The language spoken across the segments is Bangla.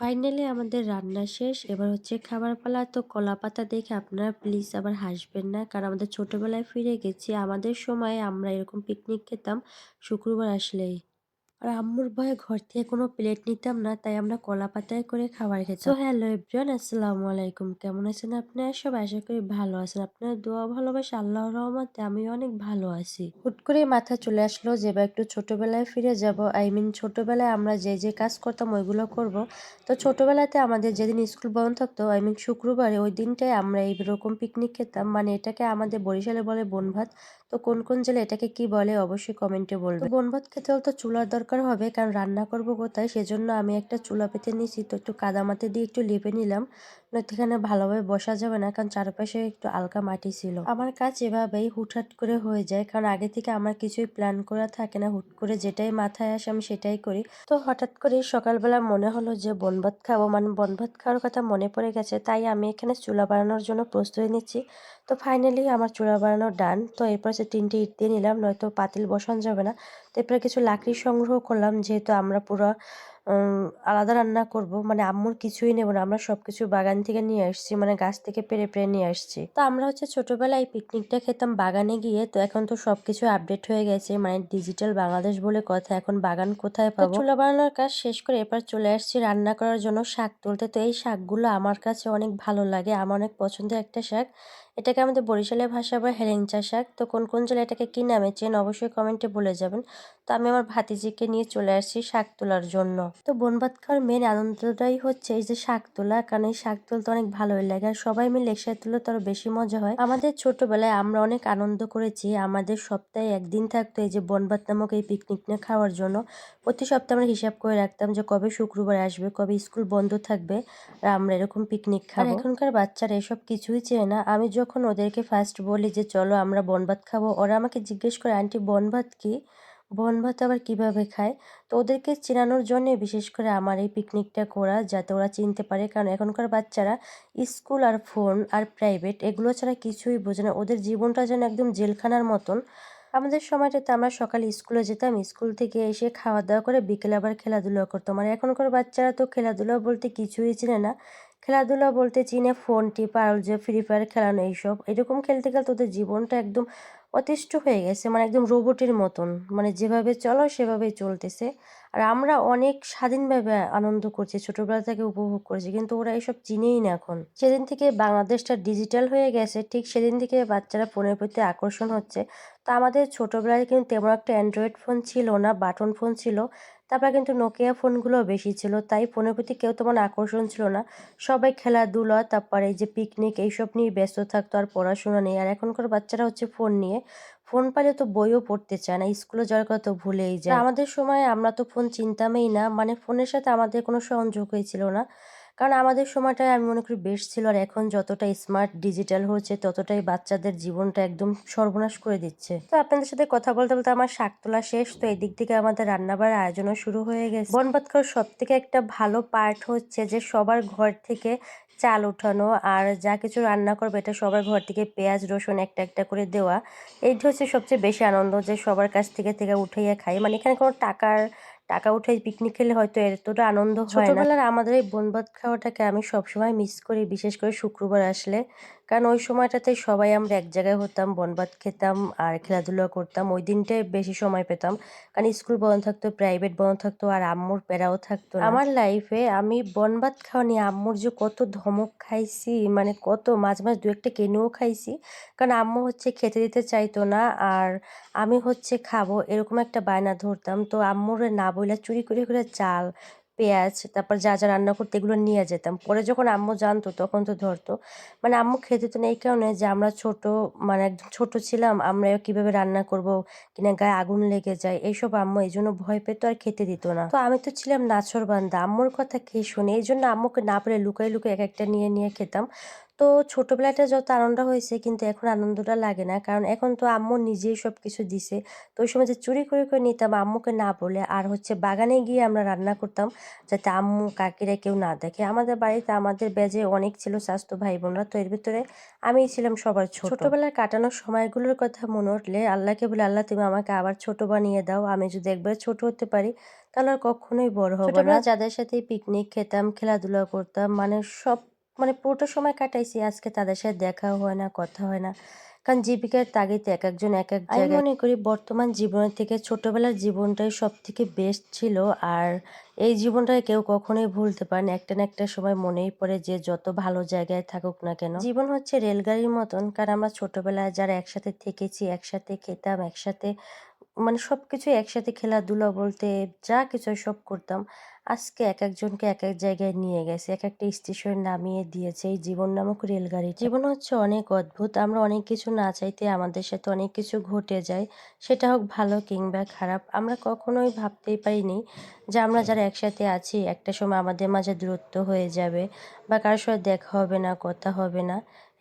ফাইনালি আমাদের রান্না শেষ। এবার হচ্ছে খাবার পালা তো কলা পাতা দেখে আপনারা প্লিজ আবার হাসবেন না। কারণ আমাদের ছোটোবেলায় ফিরে গেছি, আমাদের সময় আমরা এরকম পিকনিক খেতাম, শুক্রবার আসলেই। আর আম্মুর ভয়ে ঘর থেকে কোনো প্লেট নিতাম না তাই আমরা কলা পাতায় করে খাবার খেতাম। তো হ্যালো এভরিওয়ান আসসালামু আলাইকুম। কেমন আছেন আপনারা? সব আশা করি ভালো আছেন। আপনার দোয়া ভালোবাসা আল্লাহ রহমতে আমি অনেক ভালো আছি। হুট করে মাথা চলে আসলো যে এবার একটু ছোটবেলায় ফিরে যাব। আই মিন ছোটবেলায় আমরা যে যে কাজ করতাম ওইগুলো করব। তো ছোটবেলাতে আমাদের যেদিন স্কুল বন্ধ থাকতো আই মিন শুক্রবারে ওই দিনটায় আমরা এইরকম পিকনিক খেতাম। মানে এটাকে আমাদের বরিশালে বলে বনভাত। তো কোন কোন জেলে এটাকে কি বলে অবশ্যই কমেন্টে বলবে। বনভাত খেতে তো চুলার দরকার হবে, কারণ রান্না করব কোথায়? সেজন্য আমি একটা চুলা পেতে নিয়েছি, তো একটু কাদামাতে দিয়ে একটু লেপে নিলাম। এখানে ভালোভাবে বসা যাবে না, কারণ চারপাশে একটু আলকা মাটি ছিল। আমার কাজ এভাবেই হুটহাট করে হয়ে যায়, কারণ আগে থেকে আমার কিছুই প্ল্যান করা থাকে না। হুট করে যেটাই মাথায় আসে আমি সেটাই করি। তো হঠাৎ করে সকালবেলা মনে হলো যে বনভাত খাব মানে বনভাত খাওয়ার কথা মনে পড়ে গেছে, তাই আমি এখানে চুলা বানানোর জন্য প্রস্তুতি নিচ্ছি। তো ফাইনালি আমার চুলা বানানো ডান তো এরপর সে তিনটে ইট দিয়ে নিলাম, নয়তো পাতিল বসানো যাবে না। তো এরপরে কিছু লাকড়ি সংগ্রহ করলাম, যেহেতু আমরা পুরো আলাদা রান্না করব। মানে আম্মুর কিছুই নেব না। আমরা সব কিছু বাগান থেকে নিয়ে আসছি মানে গাছ থেকে পেরে পেরে নিয়ে আসছি। তো আমরা হচ্ছে ছোটবেলায় পিকনিকটা খেতাম বাগানে গিয়ে। তো এখন তো সব কিছু আপডেট হয়ে গেছে মানে ডিজিটাল বাংলাদেশ বলে কথা। এখন বাগান কোথায় পাবো? চুলা বানানোর কাজ শেষ করে এবার চলে আসছি রান্না করার জন্য শাক তুলতে। তো এই শাকগুলো আমার কাছে অনেক ভালো লাগে। আমার অনেক পছন্দের একটা শাক। এটাকে আমাদের বরিশালের ভাষা বা হেলেঞ্চা শাক। তো কোন কোন জেলায় এটাকে কী নামে চেন অবশ্যই কমেন্টে বলে যাবেন। তো আমি আমার ভাতিজিকে নিয়ে চলে আসছি শাক তোলার জন্য। তো বন ভাত খাওয়ার মেন আনন্দটাই হচ্ছে এই যে শাক তোলা, কারণ এই শাক তুলতে অনেক ভালোই লাগে। আর সবাই মিলে একসাথে তুলে তো আরও বেশি মজা হয়। আমাদের ছোটবেলায় আমরা অনেক আনন্দ করেছি। আমাদের সপ্তাহে একদিন থাকতো এই যে বনভাত নামক এই পিকনিকটা খাওয়ার জন্য। প্রতি সপ্তাহে আমরা হিসাব করে রাখতাম যে কবে শুক্রবার আসবে, কবে স্কুল বন্ধ থাকবে, আর আমরা এরকম পিকনিক খাব। এখনকার বাচ্চারা এসব কিছুই চেয়ে না। আমি যখন ওদেরকে ফার্স্ট বলি যে, চলো আমরা বনভাত খাব। ওরা আমাকে জিজ্ঞেস করে, আন্টি বনভাত কি? বন ভাত আবার কীভাবে খায়? তো ওদেরকে চেনানোর জন্যে বিশেষ করে আমার এই পিকনিকটা করা, যাতে ওরা চিনতে পারে। কারণ এখনকার বাচ্চারা স্কুল আর ফোন আর প্রাইভেট এগুলো ছাড়া কিছুই বোঝে না। ওদের জীবনটা যেন একদম জেলখানার মতন। আমাদের সময়টাতে আমরা সকালে স্কুলে যেতাম। স্কুল থেকে এসে খাওয়া দাওয়া করে বিকেলে আবার খেলাধুলা করতাম। আর এখনকার বাচ্চারা তো খেলাধুলা বলতে কিছুই চিনে না। খেলাধুলা বলতে চিনে ফোন টিপা, আর যে ফ্রি ফায়ার খেলানো এইসব। এরকম খেলতে খেলতে ওদের জীবনটা একদম অতিষ্ঠ হয়ে গেছে মানে একদম রোবটের মতন। মানে যেভাবে চলো সেভাবেই চলতেছে। আর আমরা অনেক স্বাধীনভাবে আনন্দ করছি, ছোটবেলা থেকে উপভোগ করছি, কিন্তু ওরা এসব চিনেই না এখন। সেদিন থেকে বাংলাদেশটা ডিজিটাল হয়ে গেছে, ঠিক সেদিন থেকে বাচ্চারা ফোনের প্রতি আকর্ষণ হচ্ছে। তো আমাদের ছোটবেলায় কিন্তু তেমন একটা অ্যান্ড্রয়েড ফোন ছিল না, বাটন ফোন ছিল। তারপরে কিন্তু নোকিয়া ফোনগুলো বেশি ছিল, তাই ফোনের প্রতি কেউ তেমন আকর্ষণ ছিল না। সবাই খেলাধুলা, তারপরে যে পিকনিক এইসব নিয়ে ব্যস্ত থাকতো, আর পড়াশোনা নেই। আর এখনকার বাচ্চারা হচ্ছে ফোন নিয়ে ফোন পাইলে তো বইও পড়তে চায় না স্কুলে যাওয়ার কথা তো ভুলেই যায়। আমাদের সময় আমরা তো ফোন চিনতামই না মানে ফোনের সাথে আমাদের কোনো সংযোগই ছিল না। কারণ আমাদের সময়টায় আমি মনে করি বেশ ছিল আর এখন যতটা স্মার্ট ডিজিটাল হচ্ছে ততটাই বাচ্চাদের জীবনটা একদম সর্বনাশ করে দিচ্ছে। তো আপনাদের সাথে কথা বলতে বলতে আমার শাক তোলা শেষ তো এই দিক থেকে আমাদের রান্নাবার আয়োজনও শুরু হয়ে গেছে। খাওয়ার সব থেকে একটা ভালো পার্ট হচ্ছে যে সবার ঘর থেকে চাল উঠানো আর যা কিছু রান্না করবে এটা সবার ঘর থেকে পেঁয়াজ, রসুন একটা একটা করে দেওয়া। এইটা হচ্ছে সবচেয়ে বেশি আনন্দ যে সবার কাছ থেকে থেকে উঠাইয়া খাই। মানে এখানে কোনো টাকার, টাকা উঠে পিকনিক খেলে হয়তো এতটা আনন্দ হয় না। আমাদের এই বনভাত খাওয়াটাকে আমি সবসময় মিস করি, বিশেষ করে শুক্রবার আসলে। কারণ ওই সময়টাতে সবাই আমরা এক জায়গায় হতাম বনভাত খেতাম, আর খেলাধুলা করতাম। ওই দিনটাই বেশি সময় পেতাম। কারণ স্কুল বন্ধ থাকতো প্রাইভেট বন্ধ থাকতো, আর আম্মুর প্যারাও থাকতো আমার লাইফে আমি বনভাত খাওয়া নিয়ে আম্মুর যে কত ধমক খাইছি মানে কত মাঝে মাঝে দু একটা কেনেও খাইছি। কারণ আম্মু হচ্ছে খেতে দিতে চাইতো না, আর আমি হচ্ছে খাব, এরকম একটা বায়না ধরতাম। তো আম্মুর না বইলা চুরি করে করে চাল পেঁয়াজ, তারপর যা যা রান্না করতে এগুলো নিয়ে যেতাম। পরে যখন আম্মু জানতো, তখন তো ধরতো। মানে আম্মু খেতে তো নেই কারণে যে আমরা ছোট মানে একদম ছোট ছিলাম, আমরা কীভাবে রান্না করব, কিনা গায়ে আগুন লেগে যায়, এইসব আম্মু এই জন্য ভয় পেতো আর খেতে দিত না। তো আমি তো ছিলাম নাছর বান্দা আম্মুর কথা খেয়ে শুনে? এই জন্য আম্মুকে না পেলে লুকাই লুকাই এক একটা নিয়ে নিয়ে খেতাম। তো ছোটোবেলাটা যত আনন্দ হয়েছে কিন্তু এখন আনন্দটা লাগে না। কারণ এখন তো আম্মু নিজেই সব কিছু দিছে। তো ওই সময় যে চুরি করে করে নিতাম আম্মুকে না বলে আর হচ্ছে বাগানে গিয়ে আমরা রান্না করতাম যাতে আম্মু, কাকিরা কেউ না দেখে। আমাদের বাড়িতে আমাদের বেজে অনেক ছিল স্বাস্থ্য ভাই বোনরা তো এর ভিতরে আমি ছিলাম সবার ছোট। ছোটোবেলায় কাটানোর সময়গুলোর কথা মনে উঠলে আল্লাহকে বলে, আল্লাহ, তুমি আমাকে আবার ছোট বানিয়ে দাও। আমি যদি একবার ছোট হতে পারি, তাহলে আর কখনোই বড় হব না। যাদের সাথে পিকনিক খেতাম, খেলাধুলা করতাম মানে সব মানে পুরোটা সময় কাটাইছি আজকে তাদের সাথে দেখাও হয় না কথা হয় না। কারণ জীবিকার তাগিদে এক একজন এক এক জায়গায় মনে করি বর্তমান জীবনের থেকে ছোটবেলার জীবনটাই সব থেকে বেস্ট ছিল। আর এই জীবনটাকে কেউ কখনোই ভুলতে পারে না। একটা না একটা সময় মনেই পড়ে যে যত ভালো জায়গায় থাকুক না কেন। জীবন হচ্ছে রেলগাড়ির মতন। কারণ আমরা ছোটবেলায় যারা একসাথে থেকেছি একসাথে খেতাম একসাথে মানে সবকিছু একসাথে খেলাধুলা বলতে যা কিছু সব করতাম। আজকে এক একজনকে এক এক জায়গায় নিয়ে গেছে, এক একটা স্টেশন নামিয়ে দিয়েছে, এই জীবন নামক রেলগাড়ি। জীবন হচ্ছে অনেক অদ্ভুত, আমরা অনেক কিছু না চাইতে আমাদের সাথে অনেক কিছু ঘটে যায়, সেটা হোক ভালো কিংবা খারাপ, আমরা কখনোই ভাবতেই পারিনি যে আমরা যারা একসাথে আছি, একটা সময় আমাদের মাঝে দূরত্ব হয়ে যাবে বা কারোর সাথে দেখা হবে না, কথা হবে না।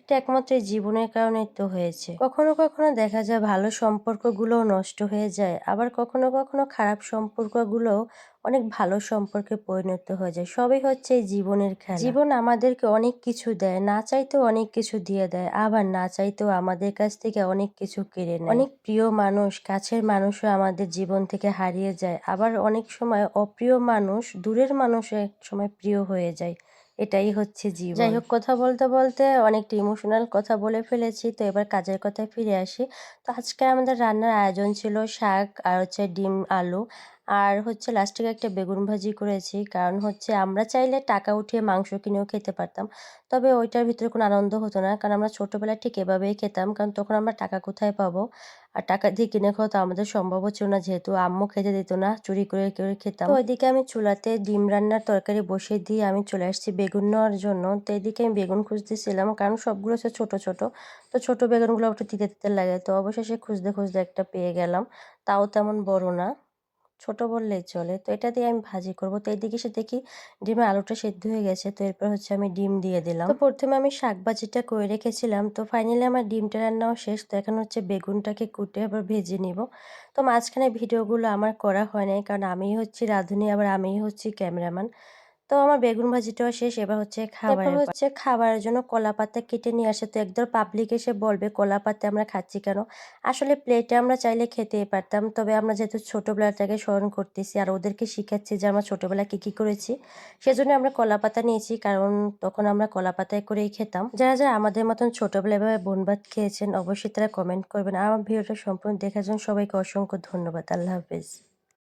এটা একমাত্র জীবনের কারণে তো হয়েছে। কখনো কখনো দেখা যায় ভালো সম্পর্কগুলোও নষ্ট হয়ে যায়, আবার কখনো কখনো খারাপ সম্পর্কগুলো অনেক ভালো সম্পর্কে পরিণত হয়ে যায়। সবই হচ্ছে জীবনের খেলা। জীবন আমাদেরকে অনেক কিছু দেয়, না চাইতেও অনেক কিছু দিয়ে দেয়, আবার না চাইতেও আমাদের কাছ থেকে অনেক কিছু কেড়ে নেয়। অনেক প্রিয় মানুষ, কাছের মানুষও আমাদের জীবন থেকে হারিয়ে যায়, আবার অনেক সময় অপ্রিয় মানুষ দূরের মানুষ এক সময় প্রিয় হয়ে যায়। এটাই হচ্ছে জীবন। যাই হোক, কথা বলতে বলতে অনেকটা ইমোশনাল কথা বলে ফেলেছি, তো এবার কাজের কথায় ফিরে আসি। তো আজকে আমাদের রান্নার আয়োজন ছিল শাক আর হচ্ছে ডিম, আলু। আর হচ্ছে লাস্টে একটা বেগুন ভাজি করেছি। কারণ হচ্ছে আমরা চাইলে টাকা উঠিয়ে মাংস কিনেও খেতে পারতাম। তবে ওইটার ভিতরে কোনো আনন্দ হতো না। কারণ আমরা ছোটোবেলায় ঠিক এভাবেই খেতাম। কারণ তখন আমরা টাকা কোথায় পাবো? আর টাকা দিয়ে কিনে খাওয়া তো আমাদের সম্ভব ছিল না। যেহেতু আম্মু খেতে দিত না, চুরি করে করে খেতাম। ওইদিকে আমি চুলাতে ডিম রান্নার তরকারি বসিয়ে দিয়ে আমি চলে আসছি বেগুন নেওয়ার জন্য। তো এদিকে আমি বেগুন খুঁজতেছিলাম। কারণ সবগুলো হচ্ছে ছোটো ছোটো। তো ছোটো বেগুনগুলো একটু তিতে তিতে লাগে। তো অবশেষে খুঁজতে খুঁজতে একটা পেয়ে গেলাম। তাও তেমন বড় না। ছোট বললেই চলে। তো এটা দিয়ে আমি ভাজি করব। তো এইদিকে সে দেখি ডিমের আলুটা সেদ্ধ হয়ে গেছে। তো এরপর হচ্ছে আমি ডিম দিয়ে দিলাম। তো প্রথমে আমি শাক ভাজিটা করে রেখেছিলাম। তো ফাইনালি আমার ডিমটা রান্নাও শেষ। তো এখন হচ্ছে বেগুনটাকে কুটে আবার ভেজে নিব। তো মাঝখানে ভিডিওগুলো আমার করা হয় নাই। কারণ আমি হচ্ছি রাঁধুনি, আবার আমি হচ্ছি ক্যামেরাম্যান। তো আমার বেগুন ভাজিটাও শেষ এবার হচ্ছে খাবার হচ্ছে খাবারের জন্য কলা পাতা কেটে নিয়ে আসে। তো একদম পাবলিক এসে বলবে কলা পাতা আমরা খাচ্ছি কেন? আসলে প্লেটে আমরা চাইলে খেতেই পারতাম তবে আমরা যেহেতু ছোটোবেলাটাকে স্মরণ করতেছি আর ওদেরকে শিখাচ্ছি যে আমরা ছোটোবেলা কী কী করেছি সেজন্য আমরা কলা পাতা নিয়েছি। কারণ তখন আমরা কলা পাতায় করেই খেতাম। যারা যারা আমাদের মতন ছোটোবেলায় এভাবে বোন ভাত খেয়েছেন অবশ্যই তারা কমেন্ট করবেন। আর আমার ভিডিওটা সম্পূর্ণ দেখার জন্য সবাইকে অসংখ্য ধন্যবাদ। আল্লাহ হাফেজ।